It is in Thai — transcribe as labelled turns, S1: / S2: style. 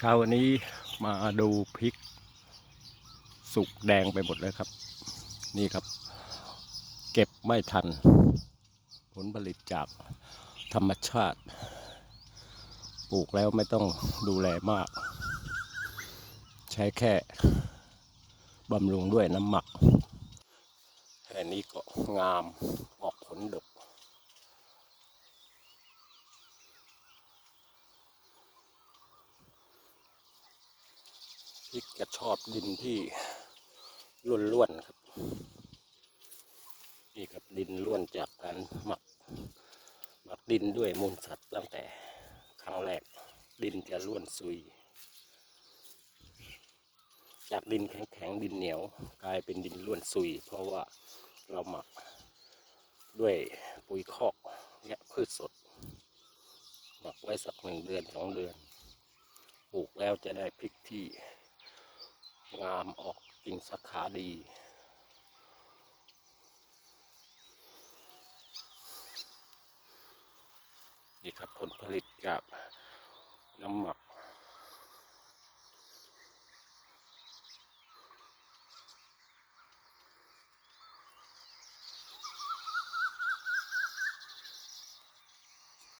S1: เช้าวันนี้มาดูพริก สุกแดงไปหมดเลยครับ นี่ครับ เก็บไม่ทัน ผลผลิตจากธรรมชาติ ปลูกแล้วไม่ต้องดูแลมาก ใช้แค่บำรุงด้วยน้ำหมักแค่นี้ก็งามออกผลดก พริกจะชอบดินที่ล้วนๆครับ นี่ครับดินล้วนจากการหมักหมักดินด้วยมูลสัตว์ตั้งแต่ครั้งแรกดินจะล้วนซุย จากดินแข็งๆดินเหนียว กลายเป็นดินล้วนซุย เพราะว่าเราหมักด้วยปุ๋ยคอกและพืชสด หมักไว้สักหนึ่งเดือนสองเดือนปลูกแล้วจะได้พริกที่ งามออกกิ่งสาขาดี นี่ครับผลผลิตจากน้ำหมัก